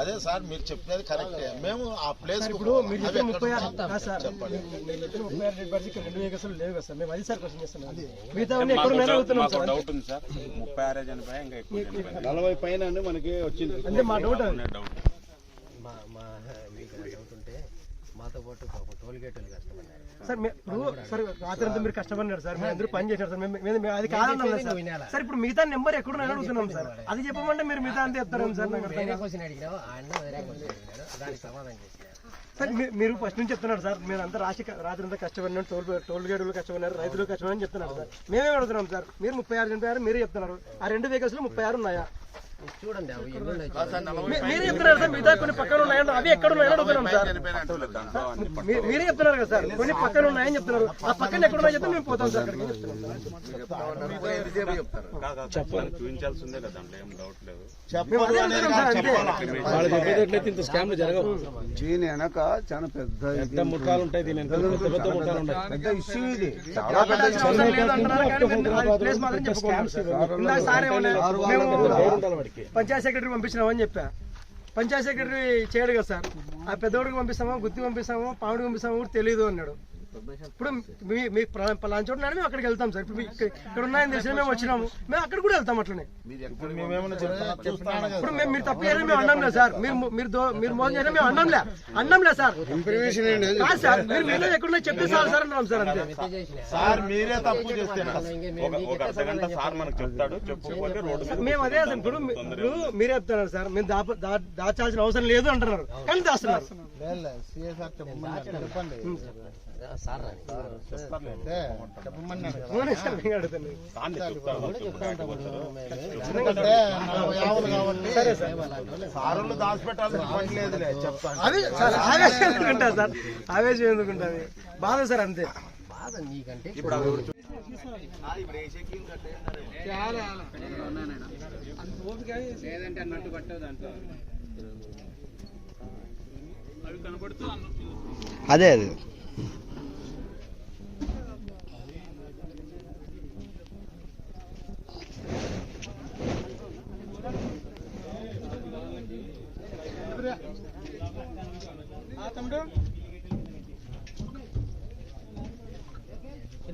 అదే సార్ మీరు చెప్పేది కరెక్టే. మేము ఆ ప్లేస్ ఇప్పుడు మీరు చెప్పిన ముప్పై ఆరు ముప్పై ఆరు డెడ్ బాడీస్ రెండు వెహికల్స్ లేవు కదా సార్. మేము అది సార్ క్వశ్చన్ చేస్తున్నాం. మిగతా అన్ని ఎక్కడ ఉన్నాయో అడుగుతున్నాం సార్? డౌట్ ఉంది సార్. ముప్పై ఆరే చనిపోయా ఇంకా ఎక్కువ చనిపోయారు నలభై పైన మనకి వచ్చింది. అంటే మా డౌట్ అది. డౌట్ మా మా మీకు డౌట్ ఉంటే మాతో పాటు పాపం టోల్ గేట్ వాళ్ళు కష్టపడ్డారు సార్ ఇప్పుడు సార్ రాత్రి అంతా మీరు కష్టపడినారు సార్ మీరు అందరూ పని చేశారు సార్ మేము- అది కాదన్నాం సార్? సార్ ఇప్పుడు మిగతా నెంబర్ ఎక్కడున్నాయో అడుగుతున్నాం సార్. అది చెప్పమంటే మీరు మిగతా అంతా చెప్తారేం సార్ నాకు? అర్థం వేరే కాదు. క్వశ్చన్ అడిగినావు ఆయన వేరే క్వశ్చన్ అడిగినాడు దానికి సమాధానం చేసినారు సార్ మీరు ఫస్ట్ నుంచి చెప్తున్నారు సార్ మీరు అంతా రాసి రాత్రి అంతా కష్టపడినారు టోల్ టోల్ గేడులు కష్టపడినారు రైతులు కష్టపడి చెప్తున్నారు సార్. మేమే అడుగుతున్నాం సార్ మీరు ముప్పై ఆరు చనిపోయారు మీరే చెప్తున్నారు. ఆ రెండు వెహికల్స్లో ముప్పై ఆరు ఉన్నాయా? చూడండి అవి మీరే చెప్తున్నారు సార్ మిగతా కొన్ని పక్కన ఉన్నాయని అవి ఎక్కడ ఉన్నాయని అడుగుతున్నాం సార్ మీ- మీరే చెప్తున్నారు కదా సార్ కొన్ని పక్కన ఉన్నాయని చెప్తున్నారు ఆ పక్కన ఎక్కడ ఉన్నాయని చెప్తే మేము పోతాం సార్ చెప్పాలి చూపించాల్సి ఉందే కదా దాంట్లో ఏం డౌట్ లేదు మేము అదే అంటున్నాం సార్ అంతే వాళ్ళు చెప్పేటట్లయితే ఇంత స్కామ్లు జరగవు దీని వెనక చాలా పెద్ద పెద్ద ముఠాలు ఉంటాయి దీని పెద్ద పెద్ద ముఠాలు ఉంటాయి పెద్ద ఇష్యూ ఇది చాలా పెద్ద అవసరం వాడికి. పంచాయత్ సెక్రటరీ పంపించినామని చెప్పా. పంచాయత్ సెక్రటరీ చేయడు కదా సార్. ఆ పెద్దోడికి పంపిస్తామో గుత్తి పంపిస్తామో పావుడికి పంపిస్తామో కూడా తెలియదు అన్నాడు. ఇప్పుడు మీ మీ పలా- పలానా చోట ఉన్నాడు మేము అక్కడికి వెళ్తాం సార్. ఇప్పుడు ఇక్కడ ఉన్నాయని తెలిసి మేము వచ్చినాము. మేము అక్కడ కూడా వెళ్తాం అట్లనే. ఇప్పుడు మేము మీరు తప్పు చేయడం మేము అన్నంలే సార్. మీరు మీరు మీరు మోసం చేయడం మేము అన్నంలే. అన్నంలే సార్. కాదు సార్ మీరు మీలో ఎక్కడున్నా చెప్తే సార్ సార్ అన్నాం సార్ అంతే. సార్ మీరే తప్పు చేస్తే మేము ఒక మీకు ఒక అర్ధ గంట సార్ మనకు చెప్తాడు. చెప్పకపోతే రోడ్డు మీద మేము అదే అసలు ఇప్పుడు మీరే చెప్తున్నారు సార్. మేము దాచాల్సిన అవసరం లేదు అంటున్నారు. కానీ దాస్తున్నారు. సిఎస్ఆర్ చెప్పమని చెప్పండి. సార్ ఎందుకంటే నలభై యావులు కాబట్టి సారులు దాచిపెట్టాల్సిన పని లేదులే చెప్తాను. సార్ ఆవేశం ఎందుకుంటా సార్? ఆవేశం ఎందుకుంటుంది? బాధ సార్ అంతే. బాధ నీకంటే అదే అదే.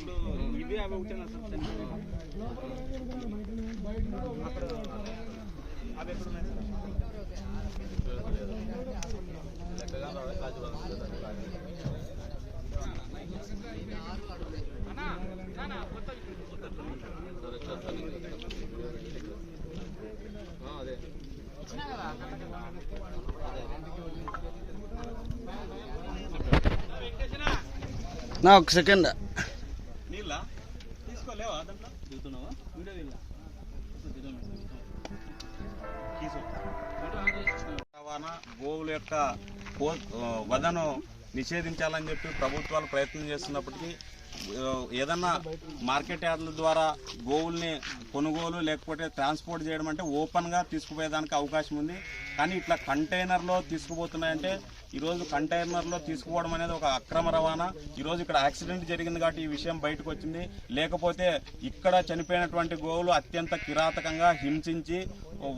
ఇప్పుడు ఇవి అవి ఒకటేనా సార్ అవి ఎక్కడ ఉన్నాయి సార్ నా ఒక సెకండ్. వీడియో రవాణా గోవుల యొక్క వదను నిషేధించాలని చెప్పి ప్రభుత్వాలు ప్రయత్నం చేస్తున్నప్పటికీ ఏదన్నా మార్కెట్ యార్డుల ద్వారా గోవుల్ని కొనుగోలు లేకపోతే ట్రాన్స్పోర్ట్ చేయడం అంటే ఓపెన్గా తీసుకుపోయేదానికి అవకాశం ఉంది. కానీ ఇట్లా కంటైనర్లో తీసుకుపోతున్నాయంటే ఈరోజు కంటైనర్లో తీసుకుపోవడం అనేది ఒక అక్రమ రవాణా. ఈరోజు ఇక్కడ యాక్సిడెంట్ జరిగింది కాబట్టి ఈ విషయం బయటకు వచ్చింది. లేకపోతే ఇక్కడ చనిపోయినటువంటి గోవులు అత్యంత కిరాతకంగా హింసించి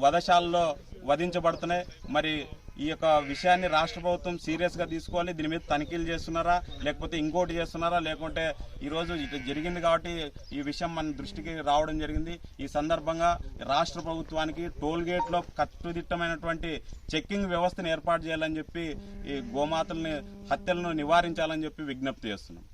వధశాలలో వధించబడుతున్నాయి. మరి ఈ యొక్క విషయాన్ని రాష్ట్ర ప్రభుత్వం సీరియస్గా తీసుకోవాలి. దీని మీద తనిఖీలు చేస్తున్నారా? లేకపోతే ఇంకోటి చేస్తున్నారా? లేకుంటే ఈరోజు జరిగింది కాబట్టి ఈ విషయం మన దృష్టికి రావడం జరిగింది. ఈ సందర్భంగా రాష్ట్ర ప్రభుత్వానికి టోల్ గేట్లో కట్టుదిట్టమైనటువంటి చెక్కింగ్ వ్యవస్థను ఏర్పాటు చేయాలని చెప్పి ఈ గోమాతల్ని హత్యలను నివారించాలని చెప్పి విజ్ఞప్తి చేస్తున్నాం.